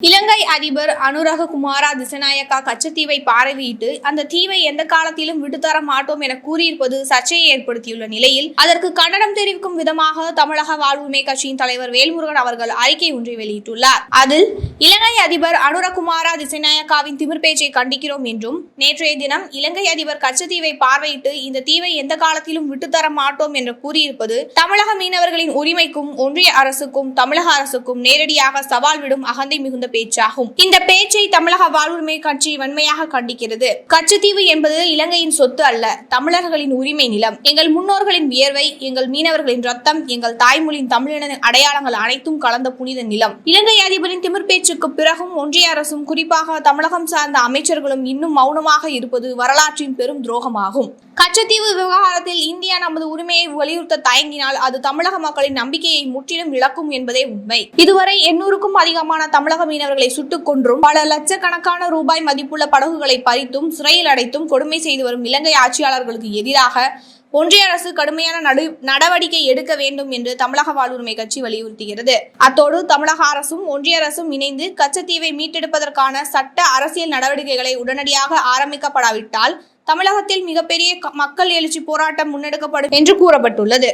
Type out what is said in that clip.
இலங்கை அதிபர் அனுராக குமாரா திசநாயக்கா கச்சத்தீவை பார்வையிட்டு அந்த தீவை எந்த காலத்திலும் விட்டுத்தர மாட்டோம் என கூறியிருப்பது சர்ச்சையை ஏற்படுத்தியுள்ள நிலையில் அதற்கு கண்டனம் தெரிவிக்கும் விதமாக தமிழக வாழ்வுமை கட்சியின் தலைவர் வேல்முருகன் அவர்கள் அறிக்கை ஒன்றை வெளியிட்டுள்ளார். அதில் இலங்கை அதிபர் அனுரகுமாரா திசநாயக்காவின் திமிர் பேச்சை கண்டிக்கிறோம் என்றும் நேற்றைய தினம் இலங்கை அதிபர் கச்சத்தீவை பார்வையிட்டு இந்த தீவை எந்த காலத்திலும் விட்டுத்தர மாட்டோம் என்று கூறியிருப்பது தமிழக மீனவர்களின் உரிமைக்கும் ஒன்றிய அரசுக்கும் தமிழக அரசுக்கும் நேரடியாக சவால் விடும் அகந்தை மிகுந்த பேச்சாகும். இந்த பேச்சை தமிழக வாழ்வுரிமை கட்சி வன்மையாக கண்டிக்கிறது. கச்சத்தீவு என்பது இலங்கையின் சொத்து அல்ல தமிழர்களின் உரிமை நிலம். எங்கள் முன்னோர்களின் வியர்வை எங்கள் மீனவர்களின் ரத்தம் எங்கள் தாய்மொழியின் தமிழின அடையாளங்கள் அனைத்தும் கலந்த புனித நிலம். இலங்கை அதிபரின் திமிர் பேச்சுக்கு பிறகும் ஒன்றிய அரசும் குறிப்பாக தமிழகம் சார்ந்த அமைச்சர்களும் இன்னும் மௌனமாக இருப்பது வரலாற்றின் பெரும் துரோகமாகும். கச்சத்தீவு விவகாரத்தில் இந்தியா நமது உரிமையை வலியுறுத்த தயங்கினால் அது தமிழக மக்களின் நம்பிக்கையை முற்றிலும் இழக்கும் என்பதே உண்மை. இதுவரை எண்ணூறுக்கும் அதிகமான தமிழக மீனவர்களை சுட்டுக் கொன்றும் பல லட்சக்கணக்கான ரூபாய் மதிப்புள்ள படகுகளை பறித்தும் சிறையில் அடைத்தும் கொடுமை செய்து வரும் இலங்கை ஆட்சியாளர்களுக்கு எதிராக ஒன்றிய அரசு கடுமையான நடு நடவடிக்கை எடுக்க வேண்டும் என்று தமிழக வாழ்வுரிமை கட்சி வலியுறுத்துகிறது. அத்தோடு தமிழக அரசும் ஒன்றிய அரசும் இணைந்து கச்சத்தீவை மீட்டெடுப்பதற்கான சட்ட அரசியல் நடவடிக்கைகளை உடனடியாக ஆரம்பிக்கப்படாவிட்டால் தமிழகத்தில் மிகப்பெரிய மக்கள் எழுச்சி போராட்டம் முன்னெடுக்கப்படும் என்று கூறப்பட்டுள்ளது.